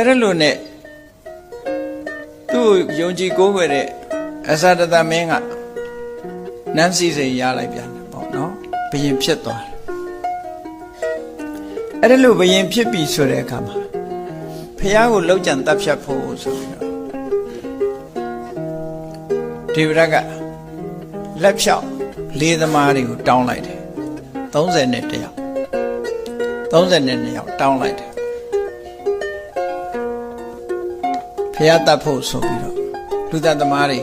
အဲ့ဒါလို့နဲ့သူ့ကိုယုံကြည်ကိုးကွယ်တဲ့အဇာတသမင်းကနန်းစီစိန်ရလိုက်ပြန်တယ်ပေါ့နော်ဘယင်ဖြစ်သွားတယ်အဲ့ဒါလို့ဘယင်ဖြစ်ပြီဆိုတဲ့အခါမှာဖះကိုလောက်ကြံတပ်ဖြတ်ဖို့ဆိုပြီးတော့ဒေဝရကလက်ဖြောက်လေးသမားတွေကိုတောင်းလိုက်တယ်30နဲ့တယောက်30နဲ့2ယောက်တောင်းလိုက်တယ် ဖះတပ်ဖို့ဆိုပြီးတော့လူသက်သမားတွေ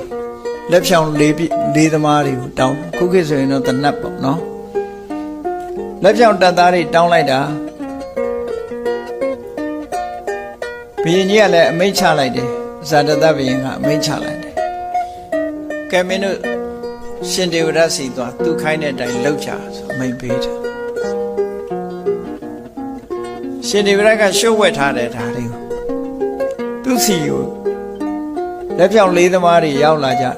လက်ဖြောင်လေးပြလေးသမားတွေကိုတောင်းခုခေတ်ဆိုရင်တော့တနတ်ပေါ့နော်လက်ဖြောင်တပ်သားတွေတောင်းလိုက်တာဘုရင်ကြီးကလည်းအမိန့်ချလိုက်တယ်ဇာတတဘုရင်ကအမိန့်ချလိုက်တယ်ကဲမင်းတို့ရှင်ဒေဝရစီသွားသူခိုင်းတဲ့အတိုင်းလုပ်ကြဆိုအမိန့်ပေးတယ်ရှင်ဒေဝရကရှုပ်ဝက်ထားတဲ့ဓာတ်တွေကို သူ့စီကိုလက်ပြောင်လေးသမားတွေရောက်လာကြတယ်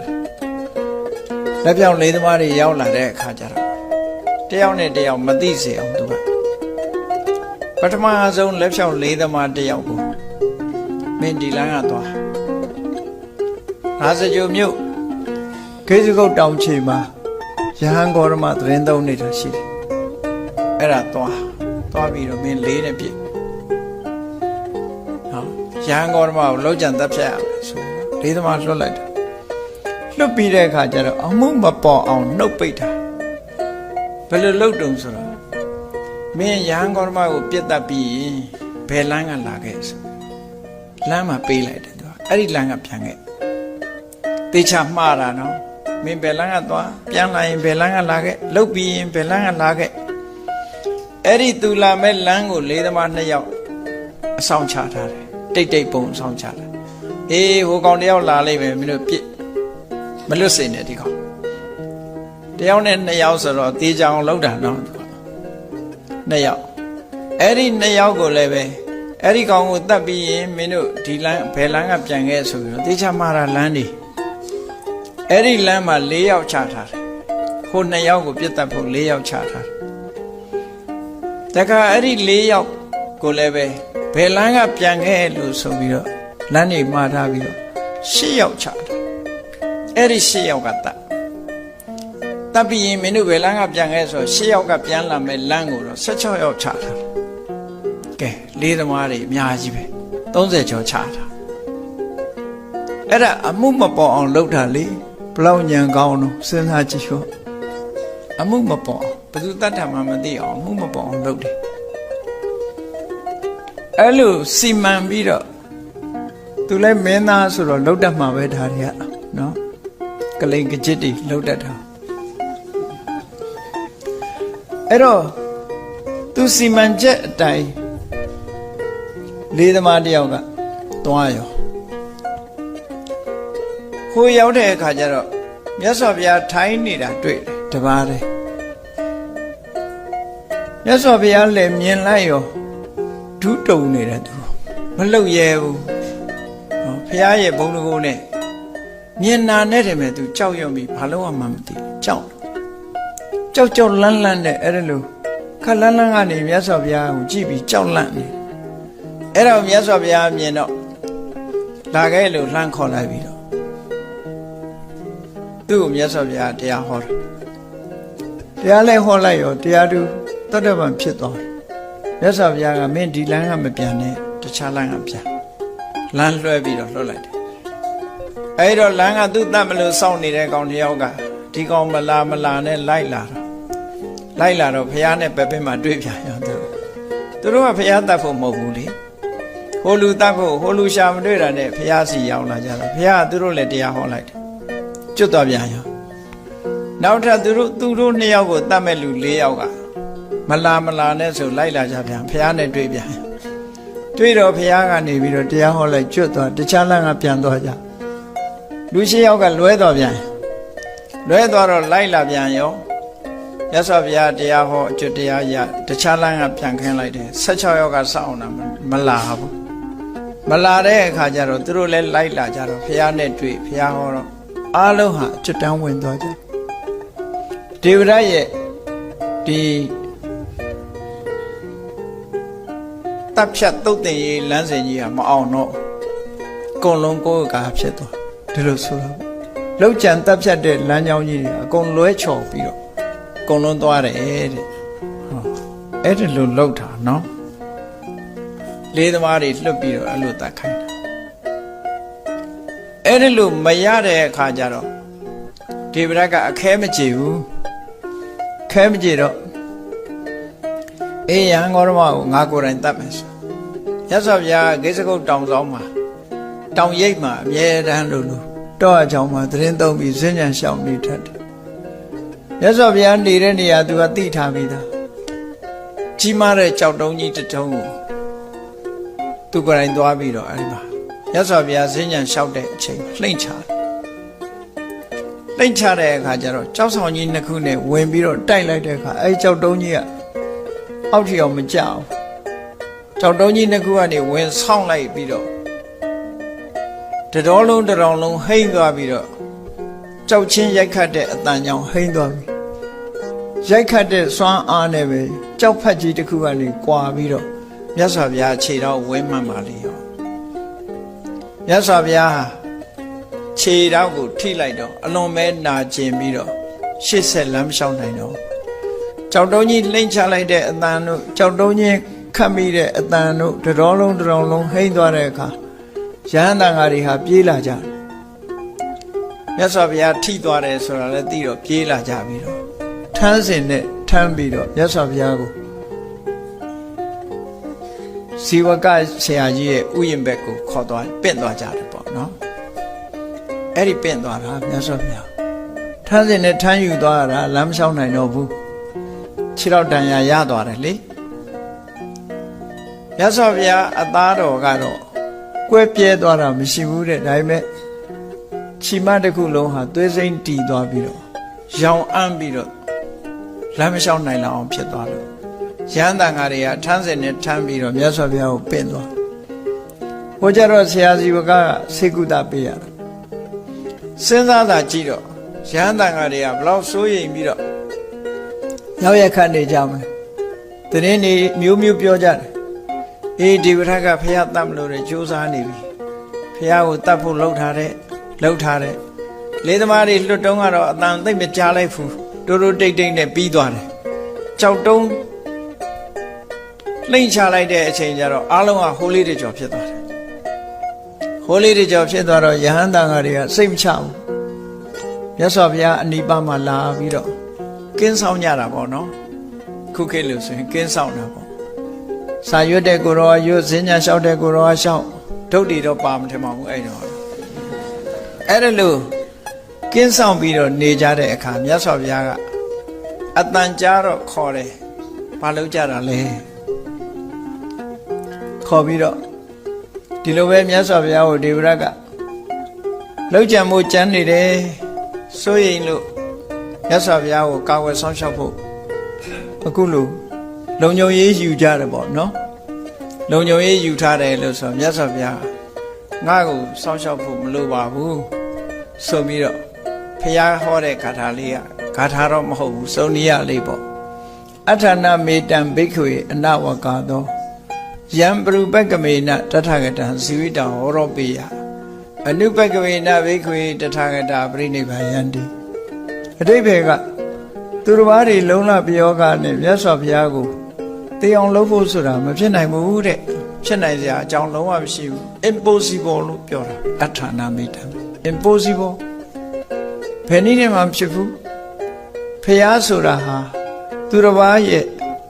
လက်ပြောင်လေးသမားတွေရောက်လာတဲ့အခါကျတော့တယောက်နဲ့တယောက်မသိစေအောင်သူကပထမဆုံးလက်ပြောင်လေးသမားတယောက်ကိုမင်းဒီလန်းကသွားရာဇကြိုမြို့ခေစုကုတ်တောင်ချေမှာရဟန်းဂေါရမသတင်းသုံးနေတာရှိတယ်အဲ့ဒါသွားသွားပြီးတော့မင်းလေးနဲ့ပြည့်ဟော ရဟန်းဂေါရမကိုလောက်ကြံတပ်ဖြတ်ရမယ်ဆိုပြီးတော့လေးသမားလွတ်လိုက်တယ်လွတ်ပြီးတဲ့အခါကျတော့အမှုမပေါ်အောင်နှုတ်ပိတ်တာဘယ်လိုလုပ်တုံဆိုတော့မင်းရဟန်းဂေါရမကိုပြစ်တတ်ပြီးရင်ဘယ်လမ်းကလာခဲ့ဆိုလမ်းမှာပေးလိုက်တယ်သူကအဲ့ဒီလမ်းကပြန်ခဲ့တေချာမှားတာနော်မင်းဘယ်လမ်းကသွားပြန်လာရင်ဘယ်လမ်းကလာခဲ့လုတ်ပြီးရင်ဘယ်လမ်းကလာခဲ့အဲ့ဒီသူလာမဲ့လမ်းကိုလေးသမားနှစ်ယောက်အဆောင်ချထားတယ် တိတ်တိတ်ပုံအဆောင်ချတာအေးဟိုကောင်တယောက်လာလိမ့်မယ်မင်းတို့ပြစ်မလွတ်စေနဲ့ဒီကောင်တယောက်နဲ့နှစ်ယောက်ဆိုတော့တေချာအောင်လောက်တာနော်သူကနှစ်ယောက်အဲ့ဒီနှစ်ယောက်ကိုလည်းပဲအဲ့ဒီကောင်ကိုတတ်ပြီးရင်မင်းတို့ဒီလမ်းဘယ်လမ်းကပြန်ခဲ့ဆိုပြီးတော့တေချာမှားတာလမ်းနေအဲ့ဒီလမ်းမှာ၄ယောက်ချထားတယ်ဟိုနှစ်ယောက်ကိုပြစ်တတ်ဖို့၄ယောက်ချထားတယ်တခါအဲ့ဒီ၄ယောက်ကိုလည်းပဲ ဘယ်လမ်းကပြန်ခဲ့လို့ဆိုပြီးတော့လမ်းနေမှားထားပြီးတော့၈ယောက်ချတာအဲ့ဒီ၈ယောက်ကတတ်တပ်ပြီးရင်မင်းတို့ဘယ်လမ်းကပြန်ခဲ့ဆို၈ယောက်ကပြန်လာမဲ့လမ်းကိုတော့16ယောက်ချထားတယ်ကဲလေးသမားတွေအများကြီးပဲ30ကျော်ချတာအဲ့ဒါအမှုမပေါ်အောင်လုပ်တာလေဘလောက်ညံကောင်းတော့စဉ်းစားကြည့်ရောအမှုမပေါ်အောင်ဘယ်သူတတ်တာမှမသိအောင်အမှုမပေါ်အောင်လုပ်တယ် အဲ့လိုစီမံပြီးတော့သူလည်းမင်းသားဆိုတော့လှုပ်တတ်မှာပဲဒါတွေကနော်ကလိန်ကကြစ်တွေလှုပ်တတ်တာအဲ့တော့သူစီမံချက်အတိုင်းလေးသမားတယောက်ကသွားရောဟိုရောက်တဲ့အခါကျတော့မြတ်စွာဘုရားထိုင်းနေတာတွေ့တယ်တပါးတည်းမြတ်စွာဘုရားလည်းမြင်လိုက်ရော ဒုတုံနေတဲ့သူမလှုပ်ရဲဘူးဟောဘုရားရဲ့ဘုံတကူနဲ့မြင်နာနဲ့တယ်မဲ့သူကြောက်ရွံ့ပြီးဘာလို့မှမသိကြောက်ကြောက်ကြောက်လန့်လန့်နဲ့အဲ့ဒါလို့ခက်လန့်လန့်ကနေမြတ်စွာဘုရားကိုကြည့်ပြီးကြောက်လန့်နေအဲ့တော့မြတ်စွာဘုရားမြင်တော့လာခဲ့လို့လှမ်းခေါ်လိုက်ပြီးတော့သူ့ကိုမြတ်စွာဘုရားတရားဟောတယ်တရားလဲဟောလိုက်ရောတရားသူတတ္တဗံဖြစ်သွားတယ် မြတ်စွာဘုရားကမင်းဒီလမ်းကမပြန်နဲ့တခြားလမ်းကပြန်လမ်းလွှဲပြီးတော့လွှတ်လိုက်တယ်အဲဒီတော့လမ်းကသူ့တတ်မလို့စောင့်နေတဲ့ကောင်တယောက်ကဒီကောင်မလာမလာနဲ့လိုက်လာတော့လိုက်လာတော့ဘုရားနဲ့ပဲပဲမှာတွေ့ပြန်ရောသူတို့သူတို့ကဘုရားတတ်ဖို့မဟုတ်ဘူးလေဟိုလူတတ်ဖို့ဟိုလူရှာမတွေ့တာနဲ့ဘုရားစီရောက်လာကြတော့ဘုရားကသူတို့လည်းတရားဟောလိုက်တယ်ကျွတ်သွားပြန်ရောနောက်ထပ်သူတို့သူတို့နှစ်ယောက်ကိုတတ်မဲ့လူ၄ယောက်က မလာမလာနဲ့ဆိုလိုက်လာကြပြန်ဘုရားနဲ့တွေ့ပြန်တွေ့တော့ဘုရားကနေပြီးတော့တရားဟောလိုက်ကျွတ်သွားတခြားလမ်းကပြန်သွားကြလူ၈ယောက်ကလွဲသွားပြန်လွဲသွားတော့လိုက်လာပြန်ရောရသော်ဘုရားတရားဟောအကျွတ်တရားရတခြားလမ်းကပြန်ခင်းလိုက်တယ်16ယောက်ကစောင့်တာမလာဘူးမလာတဲ့အခါကျတော့သူတို့လည်းလိုက်လာကြတော့ဘုရားနဲ့တွေ့ဘုရားဟောတော့အားလုံးဟာအကျွတ်တန်းဝင်သွားကြဒေဝရရဲ့ဒီ တတပ်ဖြတ်တုတ်တင်ရေးလမ်းစဉ်ကြီးဟာမအောင်တော့အကုန်လုံးကိုယ်ကာဖြစ်သွားဒီလိုဆိုတော့လောက်ကြံတပ်ဖြတ်တဲ့လမ်းကြောင်းကြီးတွေအကုန်လွဲချော်ပြီးတော့အကုန်လုံးသွားတယ်တဲ့ဟောအဲ့ဒီလိုလောက်တာနော်လေးသမားတွေလွတ်ပြီးတော့အဲ့လိုတတ်ခိုင်းတာအဲ့ဒီလိုမရတဲ့အခါကျတော့ဒီဗရတ်ကအခဲမကြည့်ဘူးခဲမကြည့်တော့အေးရန်ကောရမကိုငါကိုယ်တိုင်တတ်မယ်ဆို ရသော်ဗျာဂိစကုတ်တောင်ဆောင်မှာတောင်ရိပ်မှာအမြဲတမ်းလို့လို့တော့အကြောင်းမှာသတင်းသုံးပြီးစဉ္ညာရှောင်နေတတ်တယ်ရသော်ဗျာနေတဲ့နေရာသူကတိထားပြီးသားကြီးမားတဲ့ကြောက်တုံးကြီးတစ်တုံးကိုသူကိုယ်တိုင်သွားပြီးတော့အဲဒီမှာရသော်ဗျာစဉ္ညာလျှောက်တဲ့အချိန်လှိမ့်ချတယ်လှိမ့်ချတဲ့အခါကျတော့ကြောက်ဆောင်ကြီးနှစ်ခုနဲ့ဝင်ပြီးတော့တိုက်လိုက်တဲ့အခါအဲဒီကြောက်တုံးကြီးကအောက်ထီအောင်မကြအောင် ကြောက်တုံးကြီးနှစ်ခုကနေဝင်ဆောင်းလိုက်ပြီးတော့တတော်လုံးတတော်လုံးဟိမ့်သွားပြီးတော့ကြောက်ချင်းရိုက်ခတ်တဲ့အတန်ကြောင့်ဟိမ့်သွားပြီရိုက်ခတ်တဲ့စွမ်းအားနဲ့ပဲကြောက်ဖက်ကြီးတစ်ခုကနေကွာပြီးတော့မြတ်စွာဘုရားခြေတော်ဝဲမှန်ပါလေရောမြတ်စွာဘုရားဟာခြေတော်ကိုထိလိုက်တော့အလွန်ပဲနာကျင်ပြီးတော့ရှေ့ဆက်လမ်းမလျှောက်နိုင်တော့ကြောက်တုံးကြီးလှိမ့်ချလိုက်တဲ့အတန်တို့ကြောက်တုံးကြီးခ တ်မိတဲ့အတန်တို့တတော်လုံးတတော်လုံးဟိမ့်သွားတဲ့အခါရဟန္တာငါတွေဟာပြေးလာကြတယ်မြတ်စွာဘုရားထိသွားတယ်ဆိုတာလည်းသိတော့ပြေးလာကြပြီးတော့ထမ်းစင်နဲ့ထမ်းပြီးတော့မြတ်စွာဘုရားကိုဇီဝကဆရာကြီးရဲ့ဥယျာဉ်ဘက်ကိုခေါ်သွားပင့်သွားကြတယ်ပေါ့နော်အဲ့ဒီပင့်သွားတာမြတ်စွာဘုရားထမ်းစင်နဲ့ထမ်းယူသွားတာလမ်းမလျှောက်နိုင်တော့ဘူးခြေတော့တန်ရာရသွားတယ်လေ မြတ်စွာဘုရားအသားတော်ကတော့ကွဲပြဲသွားတာမရှိဘူးတဲ့ဒါပေမဲ့ခြိမတစ်ခုလုံးဟာသွေးစိမ့်တီသွားပြီးတော့ရောင်အံ့ပြီးတော့လမ်းမလျှောက်နိုင်လောက်အောင်ဖြစ်သွားလို့ရဟန်းတန်ဃာတွေကထမ်းစင်နဲ့ထမ်းပြီးတော့မြတ်စွာဘုရားကိုပင့်သွားဟိုကြတော့ဆရာစီဘကစေကုသပေးရတာစဉ်းစားတာကြည့်တော့ရဟန်းတန်ဃာတွေကဘလောက်စိုးရိမ်ပြီးတော့ရောက်ရခတ်နေကြမလဲတရင်နေမျိုးမျိုးပြောကြတယ် အေးဒီဝထကဖះတတ်မလို့တဲ့စူးစမ်းနေပြီဖះကိုတတ်ဖို့လှုပ်ထားတဲ့လှုပ်ထားတဲ့လေးသမားတွေလွတ်တုံးကတော့အတန်သိမ့်မကြားလိုက်ဘူးတိုးတိုးတိတ်တိတ်နဲ့ပြီးသွားတယ်ကြောက်တုံးလိမ့်ချလိုက်တဲ့အချိန်ကျတော့အားလုံးကဟိုးလေးတွေကြော်ဖြစ်သွားတယ်ဟိုးလေးတွေကြော်ဖြစ်သွားတော့ယဟန်တန်ဃာတွေကစိတ်မချဘူးမြတ်စွာဘုရားအနိပါမှာလာပြီးတော့ကင်းဆောင်ကြတာပေါ့နော်ခုခေတ်လို့ဆိုရင်ကင်းဆောင်တာပေါ့ စာရွတ်တဲ့ကိုရောရွတ်စဉ္ညာလျှောက်တဲ့ကိုရောလျှောက်ဒုတ်တီတော့ပါမထင်ပါဘူးအဲ့တော့အဲ့ဒါလို့ကင်းဆောင်ပြီးတော့နေကြတဲ့အခါမြတ်စွာဘုရားကအတန်ကြားတော့ခေါ်တယ်ဘာလို့ကြတာလဲခေါ်ပြီးတော့ဒီလိုပဲမြတ်စွာဘုရားကိုဒေဝရကလောက်ကြံမှုကြမ်းနေတယ်စိုးရိမ်လို့မြတ်စွာဘုရားကိုကာဝယ်ဆောင်ရှောက်ဖို့အခုလို လုံညုံရေးယူကြတယ်ပေါ့နော်လုံညုံရေးယူထားတယ်လို့ဆိုမြတ်စွာဘုရားငါ့ကိုစောင့်ရှောက်ဖို့မလိုပါဘူးဆိုပြီးတော့ဖះဟောတဲ့ဂါထာလေးကဂါထာတော့မဟုတ်ဘူးစုံနိယလေးပေါ့အထာဏမေတံဘိက္ခွေအနဝကာသောယံပရုပက္ကမေနတထဂတံဇီဝိတံဟောရောပေယအနုပက္ကမေနဘိက္ခွေတထဂတာပြိနိဗ္ဗာယန္တိအတိဘယ်ကသူတစ်ပါးတွေလုံလပြောကနဲ့မြတ်စွာဘုရားကို တေအောင်လုပ်ဖို့ဆိုတာမဖြစ်နိုင်ဘူးတဲ့ဖြစ်နိုင်စရာအကြောင်းလုံးဝမရှိဘူး impossible လို့ပြောတာအထာဏမေတံ impossible ဘယ်နည်းနဲ့မှဖြစ်ဘူးဖះဆိုတာဟာသူတစ်ပါးရဲ့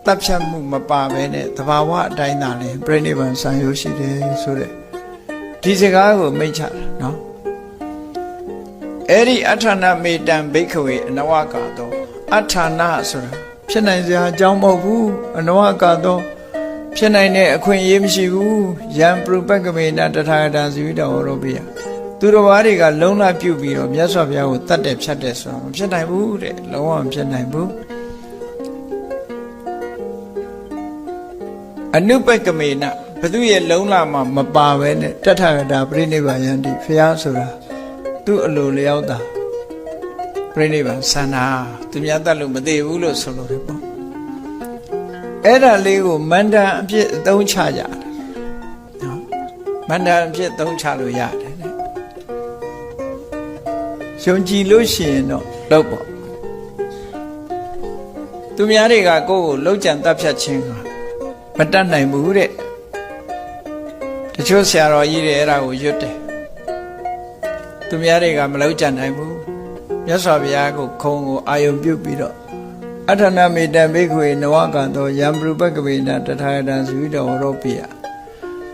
တပ်ဖြတ်မှုမပါဘဲနဲ့တဘာဝအတိုင်းသာလဲပြိဋိဘံဆံရိုးရှိတယ်ဆိုတဲ့ဒီစကားကိုမိတ်ချတာနော်အဲ့ဒီအထာဏမေတံဘိက္ခဝေအနဝကတော့အထာဏဆိုတာ ဖြစ်နိုင်စရာအကြောင်းမဟုတ်ဘူးအနဝကတော့ဖြစ်နိုင်တဲ့အခွင့်အရေးမရှိဘူးယံပရုပက္ကမေနတထာဂတံဇီဝိတဝရောပိယသူတော်ဘာတွေကလုံလပြုတ်ပြီးတော့မြတ်စွာဘုရားကိုတတ်တယ်ဖြတ်တယ်ဆိုတာမဖြစ်နိုင်ဘူးတဲ့လုံးဝမဖြစ်နိုင်ဘူးအနုပက္ကမေနဘသူရဲ့လုံလမှာမပါပဲနဲ့တထဂတာပြိဋိဘယန္တိဖះဆိုတာသူ့အလိုလျောက်တာ ပြိဋိဘဆန္ဒသူများတတ်လို့မသေးဘူးလို့ဆိုလို့တယ်ပေါ့အဲ့ဒါလေးကိုမန္တန်အဖြစ်အသုံးချကြတယ်မန္တန်အဖြစ်သုံးချလို့ရတယ်တဲ့ယုံကြည်လို့ရှိရင်တော့လောက်ပေါ့သူများတွေကကိုယ့်ကိုလှုပ်ကြံတပ်ဖြတ်ခြင်းကမတတ်နိုင်ဘူးတဲ့တချို့ဆရာတော်ကြီးတွေအဲ့ဒါကိုရွတ်တယ်သူများတွေကမလှုပ်ကြံနိုင်ဘူး မြတ်စွာဘုရားကိုခုံကိုအာယုံပြုတ်ပြီးတော့အထနာမေတ္တဘိက္ခွေနဝကံသောယံပရုပက္ကဝေနတထာဂတံသုဝိတောရောပိယ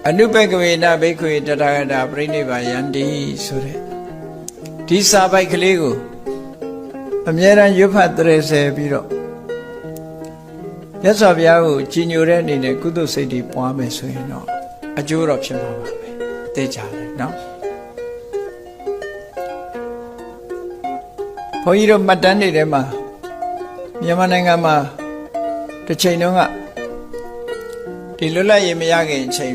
အနုပက္ကဝေနဘိက္ခွေတထာဂတာပြိဋိဘာယန္တိဆိုတဲ့ဒီစာပိုက်ကလေးကိုအမြဲတမ်းရွတ်ဖတ်တရေဆယ်ပြီးတော့မြတ်စွာဘုရားကိုကြီးညိုတဲ့အနေနဲ့ကုသိုလ်စိတ်တွေပွားမယ်ဆိုရင်တော့အကျိုးတော့ဖြစ်မှာပါပဲသိကြတယ်နော် ဘုန်းကြီးတို့မှတ်တမ်းတွေထဲမှာမြန်မာနိုင်ငံမှာတစ်ချိန်တုန်းကဒီလွတ်လပ်ရေးမရခင်အချိန်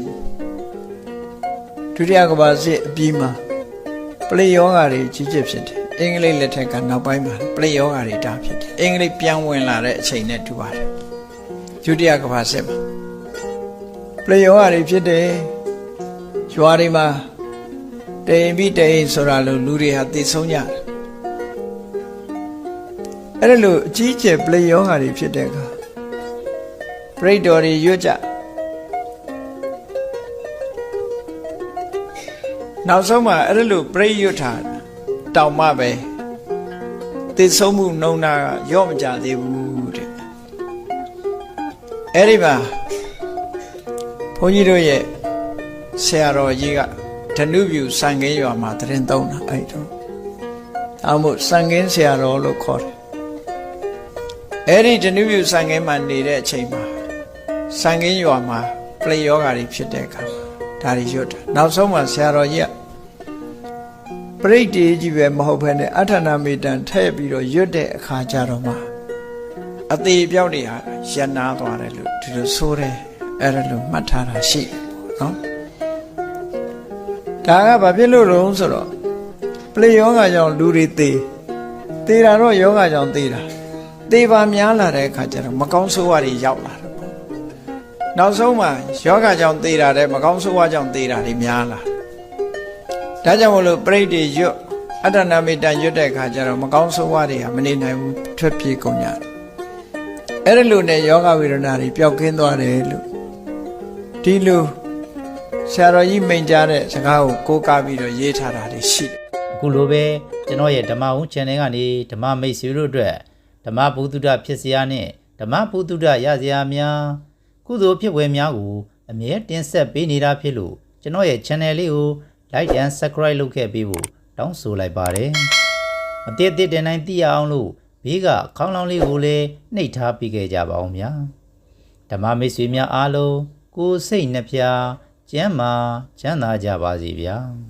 ဒုတိယကမ္ဘာစစ်အပြီးမှာပလေယောဂါတွေကြီးကျယ်ဖြစ်တယ်အင်္ဂလိပ်လက်ထက်ကနောက်ပိုင်းမှာပလေယောဂါတွေတားဖြစ်တယ်အင်္ဂလိပ်ပြန်ဝင်လာတဲ့အချိန်နဲ့တူပါတယ်ဒုတိယကမ္ဘာစစ်မှာပလေယောဂါတွေဖြစ်တယ်ရွာတွေမှာတိမ်ပြီးတိမ်ဆိုတာလို့လူတွေဟာသိဆုံးကြတယ် အဲ့ဒါလို့အကြီးကျယ်ပလေယောဂါတွေဖြစ်တဲ့အခါပရိတ်တော်တွေရွတ်ကြနောက်ဆုံးမှာအဲ့ဒါလို့ပရိတ်ရွတ်တာတောင်မှပဲသိဆုံးမှုနှုံနာကရော့မကြသေးဘူးတဲ့အဲ့ဒီမှာဘုန်းကြီးတို့ရဲ့ဆရာတော်ကြီးကဓနုပြူစံကင်းရွာမှာတရင်သုံးတာအဲ့တော့အမှုစံကင်းဆရာတော်လို့ခေါ်တယ် အဲ့ဒီဓနုပြူစံကင်းမှာနေတဲ့အချိန်မှာစံကင်းရွာမှာပလေယောဂါတွေဖြစ်တဲ့အခါမှာဒါတွေရွတ်တာနောက်ဆုံးမှာဆရာတော်ကြီးကပရိတ်တေကြီးပဲမဟုတ်ဘဲနဲ့အထနာမေတံထည့်ပြီးတော့ရွတ်တဲ့အခါကျတော့မှအသေးပြောက်တွေဟာရနာသွားတယ်လို့ဒီလိုဆိုတယ်အဲ့ဒါလို့မှတ်ထားတာရှိတယ်ပေါ့နော်ဒါကဘာဖြစ်လို့လဲဆိုတော့ပလေယောဂါကြောင့်လူတွေသေသေတာတော့ယောဂါကြောင့်သေတာ သေပါများလာတဲ့အခါကျတော့မကောင်းဆိုးဝါးတွေရောက်လာတယ်ပေါ့နောက်ဆုံးမှာယောဂါကြောင့်သေတာတဲ့မကောင်းဆိုးဝါးကြောင့်သေတာတွေများလာတယ်ဒါကြောင့်မလို့ပြိဋ္ဌိရွတ်အတ္တနာမေတ္တရွတ်တဲ့အခါကျတော့မကောင်းဆိုးဝါးတွေဟာမနေနိုင်ဘူးထွက်ပြေးကုန်ကြတယ်အဲ့ဒါလို့နဲ့ယောဂဝေဒနာတွေပျောက်ကင်းသွားတယ်လို့ဒီလိုဆရာတော်ကြီးမိန်ကြားတဲ့စကားကိုကိုးကားပြီးတော့ရေးထားတာတွေရှိတယ်အခုလိုပဲကျွန်တော်ရဲ့ဓမ္မဦး channel ကနေဓမ္မမိတ်ဆွေတို့အတွက် ဓမ္မဘုဒ္ဓဖြစ်စရာနဲ့ဓမ္မဘုဒ္ဓရစရာများ ကုသိုလ်ဖြစ်ပွဲများကိုအမြဲတင်ဆက်ပေးနေတာဖြစ်လို့ကျွန်တော်ရဲ့ channel လေးကို like and subscribe လုပ်ခဲ့ပေးဖို့တောင်းဆိုလိုက်ပါတယ်။အသေးသေးတင်တိုင်းသိရအောင်လို့ဘေးကခေါင်းလောင်းလေးကိုလည်းနှိပ်ထားပေးခဲ့ကြပါအောင်ဗျာ။ဓမ္မမိတ်ဆွေများအားလုံးကိုယ်စိတ်နှဖျားကျမ်းမာချမ်းသာကြပါစေဗျာ။